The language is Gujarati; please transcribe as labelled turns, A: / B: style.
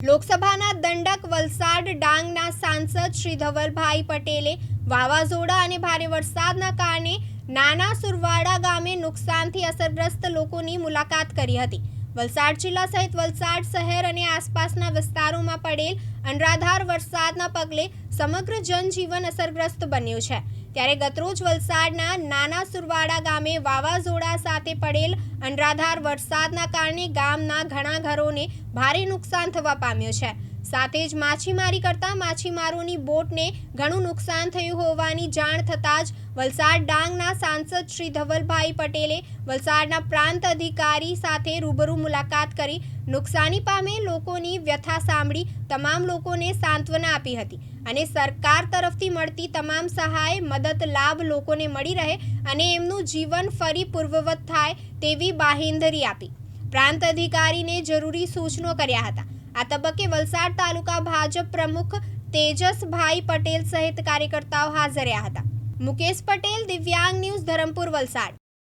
A: લોકસભાના દંડક વલસાડ ડાંગના સાંસદ શ્રી ધવલભાઈ પટેલે વાવાઝોડા અને ભારે વરસાદના કારણે નાના સુરવાડા ગામે નુકસાનથી અસરગ્રસ્ત લોકોની મુલાકાત કરી હતી. વલસાડ જિલ્લા સહિત વલસાડ શહેર અને આસપાસના વિસ્તારોમાં પડેલ અનરાધાર વરસાદના પગલે સમગ્ર જનજીવન અસરગ્રસ્ત બન્યું છે. ત્યારે ગતરોજ વલસાડના નાના સુરવાડા ગામે વાવાઝોડા સાથે પડેલ અનરાધાર વરસાદના કારણે ગામના ઘણા ઘરોને ભારે નુકસાન થવા પામ્યું છે. સાથે જ માછીમારી કરતા માછીમારોની બોટને ઘણું નુકસાન થયું હોવાની જાણ થતાં જ વલસાડ ડાંગના સાંસદ શ્રી ધવલભાઈ પટેલે વલસાડના પ્રાંત અધિકારી સાથે રૂબરૂ મુલાકાત કરી નુકસાની પામે લોકોની વ્યથા સાંભળી તમામ લોકોને સાંત્વના આપી હતી અને સરકાર તરફથી મળતી તમામ સહાય, મદદ, લાભ લોકોને મળી રહે અને એમનું જીવન ફરી પૂર્વવત થાય તેવી બાહેંધરી આપી. પ્રાંત અધિકારીને જરૂરી સૂચનો કર્યા હતા. આ તબક્કે વલસાડ તાલુકા ભાજપ પ્રમુખ તેજસભાઈ પટેલ સહિત કાર્યકર્તાઓ હાજર રહ્યા હતા. મુકેશ પટેલ, દિવ્યાંગ ન્યૂઝ, ધરમપુર, વલસાડ.